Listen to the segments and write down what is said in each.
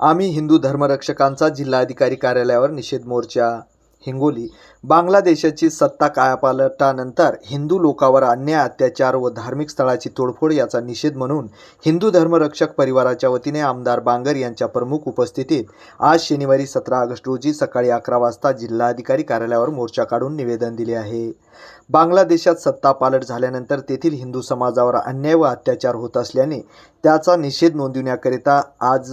आम्ही हिंदू धर्मरक्षकांचा जिल्हाधिकारी कार्यालयावर निषेध मोर्चा हिंगोली बांगलादेशाची सत्ता कायापालटानंतर हिंदू लोकावर अन्याय अत्याचार व धार्मिक स्थळाची तोडफोड याचा निषेध म्हणून हिंदू धर्मरक्षक परिवाराच्या वतीने आमदार बांगर यांच्या प्रमुख उपस्थितीत आज शनिवारी सतरा ऑगस्ट रोजी सकाळी अकरा वाजता जिल्हाधिकारी कार्यालयावर मोर्चा काढून निवेदन दिले आहे. बांगलादेशात सत्ता पालट झाल्यानंतर तेथील हिंदू समाजावर अन्याय व अत्याचार होत असल्याने त्याचा निषेध नोंदविण्याकरिता आज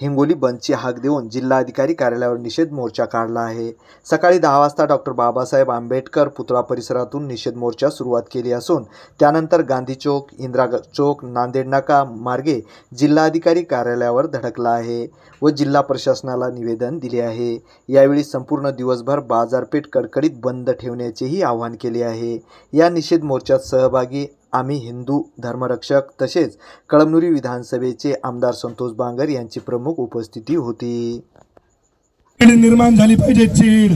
हिंगोली बंदची हाक देऊन जिल्हाधिकारी कार्यालयावर निषेध मोर्चा काढला आहे. सकाळी दहा वाजता डॉक्टर बाबासाहेब आंबेडकर पुतळा परिसरातून निषेध मोर्चा सुरुवात केली असून त्यानंतर गांधी चौक इंदिरा चौक नांदेड नाका मार्गे जिल्हाधिकारी कार्यालयावर धडकला आहे व जिल्हा प्रशासनाला निवेदन दिले आहे. यावेळी संपूर्ण दिवसभर बाजारपेठ कडकडीत बंद ठेवण्याचेही आवाहन केले आहे. या निषेध मोर्चात सहभागी आम्ही हिंदू धर्मरक्षक तसेच कळमनुरी विधानसभेचे आमदार संतोष बांगर यांची प्रमुख उपस्थिती होती. चीड निर्माण झाली पाहिजे चीड।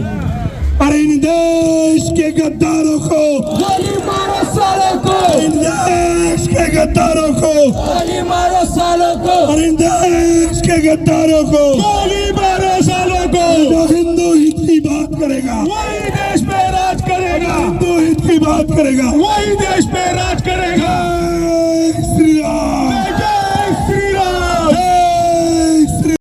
अरे इन देश के गद्दारों को। मारो सालों को। इन देश के गद्दारों को। मारो सालों को। और इन देश के गद्दारों को। मारो सालों को। जो हिंदू हित की बात करेगा। वही देश पे राज करेगा। हिंदू हित की बात करेगा। वही देश पे राज